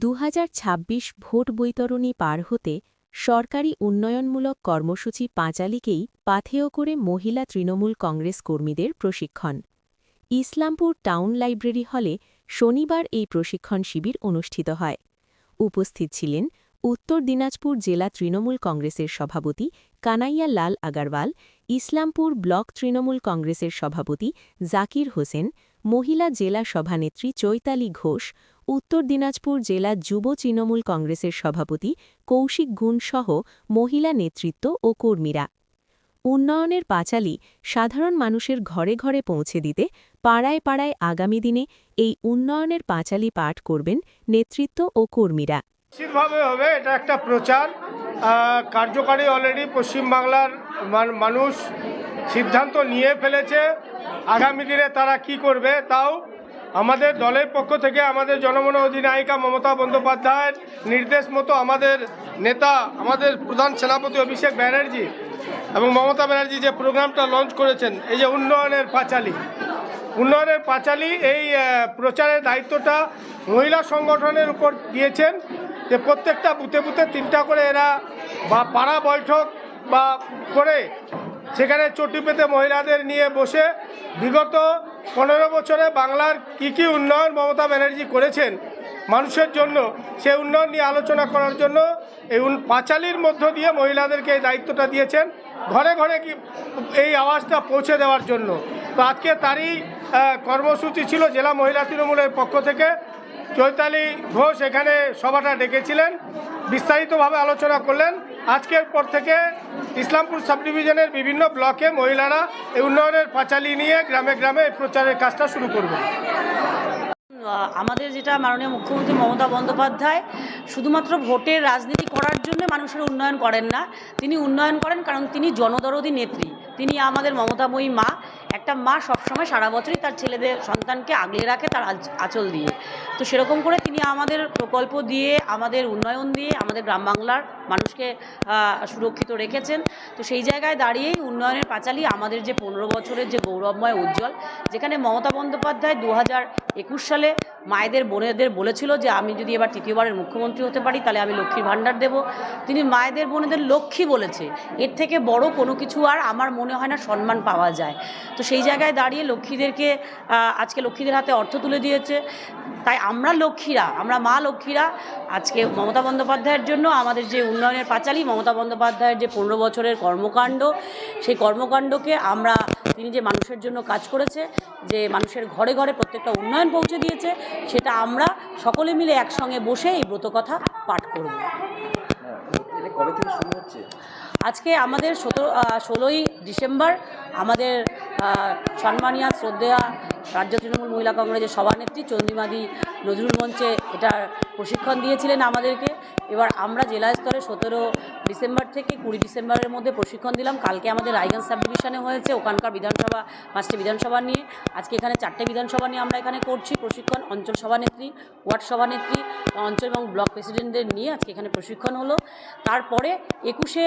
দু হাজার ছাব্বিশ ভোট বৈতরণী পার হতে সরকারি উন্নয়নমূলক কর্মসূচি পাঁচালিকেই পাথেয় করে মহিলা তৃণমূল কংগ্রেস কর্মীদের প্রশিক্ষণ। ইসলামপুর টাউন লাইব্রেরি হলে শনিবার এই প্রশিক্ষণ শিবির অনুষ্ঠিত হয়। উপস্থিত ছিলেন উত্তর দিনাজপুর জেলা তৃণমূল কংগ্রেসের সভাপতি কানাইয়া লাল আগারওয়াল, ইসলামপুর ব্লক তৃণমূল কংগ্রেসের সভাপতি জাকির হোসেন, মহিলা জেলা সভানেত্রী চৈতালি ঘোষ উত্তর দিনাজপুর জেলা যুব তৃণমূল কংগ্রেসের সভাপতি কৌশিক গুণসহ মহিলা নেতৃত্ব ও কর্মীরা। উন্নয়নের পাঁচালী সাধারণ মানুষের ঘরে ঘরে পৌঁছে দিতে পাড়ায় পাড়ায় আগামী দিনে এই উন্নয়নের পাঁচালী পাঠ করবেন নেতৃত্ব ও কর্মীরা। নিশ্চিতভাবে হবে, এটা একটা প্রচার। কার্যকারী অলরেডি পশ্চিমবাংলার মানুষ সিদ্ধান্ত নিয়ে ফেলেছে। আগামী দিনে তারা কি করবে, তাও আমাদের দলের পক্ষ থেকে আমাদের জনমন অধিনায়িকা মমতা বন্দ্যোপাধ্যায়ের নির্দেশ মতো আমাদের নেতা, আমাদের প্রধান সেনাপতি অভিষেক ব্যানার্জি এবং মমতা ব্যানার্জি যে প্রোগ্রামটা লঞ্চ করেছেন, এই যে উন্নয়নের পাঁচালী। উন্নয়নের পাঁচালী এই প্রচারের দায়িত্বটা মহিলা সংগঠনের উপর দিয়েছেন যে প্রত্যেকটা বুথে বুথে তিনটা করে এরা বা পাড়া বৈঠক বা করে সেখানে চটি পেতে মহিলাদের নিয়ে বসে বিগত পনেরো বছরে বাংলার কি কি উন্নয়ন মমতা ব্যানার্জি করেছেন মানুষের জন্য, সে উন্নয়ন নিয়ে আলোচনা করার জন্য এই পাঁচালির মধ্য দিয়ে মহিলাদেরকে এই দায়িত্বটা দিয়েছেন, ঘরে ঘরে কি এই আওয়াজটা পৌঁছে দেওয়ার জন্য। তো আজকে তারই কর্মসূচি ছিল জেলা মহিলা তৃণমূলের পক্ষ থেকে চৈতালি ঘোষ এখানে সভাটা ডেকেছিলেন, বিস্তারিতভাবে আলোচনা করলেন। আজকের পর থেকে ইসলামপুর সাব ডিভিশনের বিভিন্ন ব্লকে মহিলারা এই উন্নয়নের পাঁচালি নিয়ে গ্রামে গ্রামে প্রচারের কাজটা শুরু করবে আমাদের যেটা মাননীয় মুখ্যমন্ত্রী মমতা বন্দ্যোপাধ্যায় শুধুমাত্র ভোটের রাজনীতি করার জন্য মানুষের উন্নয়ন করেন না, তিনি উন্নয়ন করেন কারণ তিনি জনদরদি নেত্রী। তিনি আমাদের মমতাময়ী মা একটা মা সবসময় সারা বছরই তার ছেলেদের সন্তানকে আগলে রাখে তার আঁচ- আঁচল দিয়ে। তো সেরকম করে তিনি আমাদের প্রকল্প দিয়ে, আমাদের উন্নয়ন দিয়ে, আমাদের গ্রাম বাংলার মানুষকে সুরক্ষিত রেখেছেন। তো সেই জায়গায় দাঁড়িয়েই উন্নয়নের পাঁচালী আমাদের যে পনেরো বছরের যে গৌরবময় উজ্জ্বল, যেখানে মমতা বন্দ্যোপাধ্যায় দু হাজার একুশ সালে মায়েদের, বোনেদের বলেছিল যে, আমি যদি এবার তৃতীয়বারের মুখ্যমন্ত্রী হতে পারি, তাহলে আমি লক্ষ্মীর ভাণ্ডার দেব। তিনি মায়েদের, বোনেদের লক্ষ্মী বলেছে। এর থেকে বড় কোনো কিছু আর আমার মনে হয় না সম্মান পাওয়া যায়। তো সেই জায়গায় দাঁড়িয়ে লক্ষ্মীদেরকে আজকে লক্ষ্মীদের হাতে অর্থ তুলে দিয়েছে। তাই আমরা লক্ষ্মীরা আমরা মা লক্ষ্মীরা আজকে মমতা বন্দ্যোপাধ্যায়ের জন্য আমাদের যে উন্নয়নের পাঁচালী মমতা বন্দ্যোপাধ্যায়ের যে পনেরো বছরের কর্মকাণ্ড সেই কর্মকাণ্ডকে আমরা তিনি যে মানুষের জন্য কাজ করেছে যে মানুষের ঘরে ঘরে প্রত্যেকটা উন্নয়ন পৌঁছে দিয়েছে সেটা আমরা সকলে মিলে একসঙ্গে বসে এই ব্রতকথা পাঠ করব। হ্যাঁ, কবে থেকে শুরু হচ্ছে? আজকে আমাদের সতেরো ষোলোই ডিসেম্বর আমাদের সম্মানিয়া, শ্রদ্ধেয়া রাজ্য তৃণমূল মহিলা কংগ্রেসের সভানেত্রী চন্দ্রিমাদি নজরুল মঞ্চে এটার প্রশিক্ষণ দিয়েছিলেন আমাদেরকে। এবার আমরা জেলা স্তরে সতেরো ডিসেম্বর থেকে কুড়ি ডিসেম্বরের মধ্যে প্রশিক্ষণ দিলাম। কালকে আমাদের রায়গঞ্জ সাব ডিভিশনে হয়েছে ওখানকার বিধানসভা, পাঁচটি বিধানসভা নিয়ে। আজকে এখানে চারটে বিধানসভা নিয়ে আমরা এখানে করছি প্রশিক্ষণ। অঞ্চল সভানেত্রী, ওয়ার্ড সভানেত্রী, অঞ্চল এবং ব্লক প্রেসিডেন্টদের নিয়ে আজকে এখানে প্রশিক্ষণ হলো। তারপরে একুশে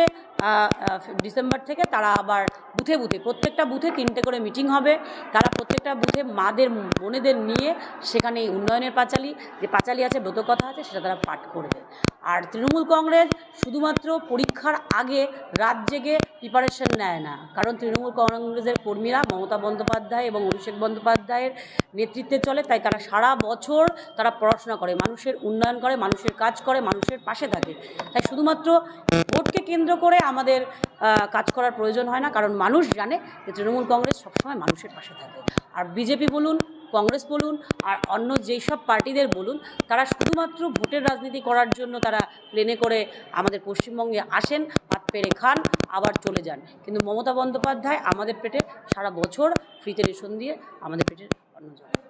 ডিসেম্বর থেকে তারা আবার বুথে বুথে, প্রত্যেকটা বুথে তিনটে করে মিটিং হবে। তারা প্রত্যেকটা বুথে মাদের, বোনেদের নিয়ে সেখানে উন্নয়নের পাঁচালী, যে পাঁচালী আছে, ব্রতকথা আছে, সেটা তারা পাঠ করবে। আর তৃণমূল কংগ্রেস শুধুমাত্র পরীক্ষার আগে রাত জেগে প্রিপারেশন নেয় না। কারণ তৃণমূল কংগ্রেসের কর্মীরা মমতা বন্দ্যোপাধ্যায় এবং অভিষেক বন্দ্যোপাধ্যায়ের নেতৃত্বে চলে, তাই তারা সারা বছর তারা পড়াশোনা করে, মানুষের উন্নয়ন করে, মানুষের কাজ করে, মানুষের পাশে থাকে। তাই শুধুমাত্র ভোটকে কেন্দ্র করে আমাদের কাজ করার প্রয়োজন হয় না, কারণ মানুষ জানে যে তৃণমূল কংগ্রেস সবসময় মানুষের পাশে থাকে। আর বিজেপি বলুন কংগ্রেস বলুন আর অন্য যেই সব পার্টিদের বলুন, তারা শুধুমাত্র ভোটের রাজনীতি করার জন্য তারা প্লেনে করে আমাদের পশ্চিমবঙ্গে আসেন ভাত পেরে খান, আবার চলে যান। কিন্তু মমতা বন্দ্যোপাধ্যায় আমাদের পেটে সারা বছর ফ্রিতে রেশন দিয়ে আমাদের পেটের অন্ন জল।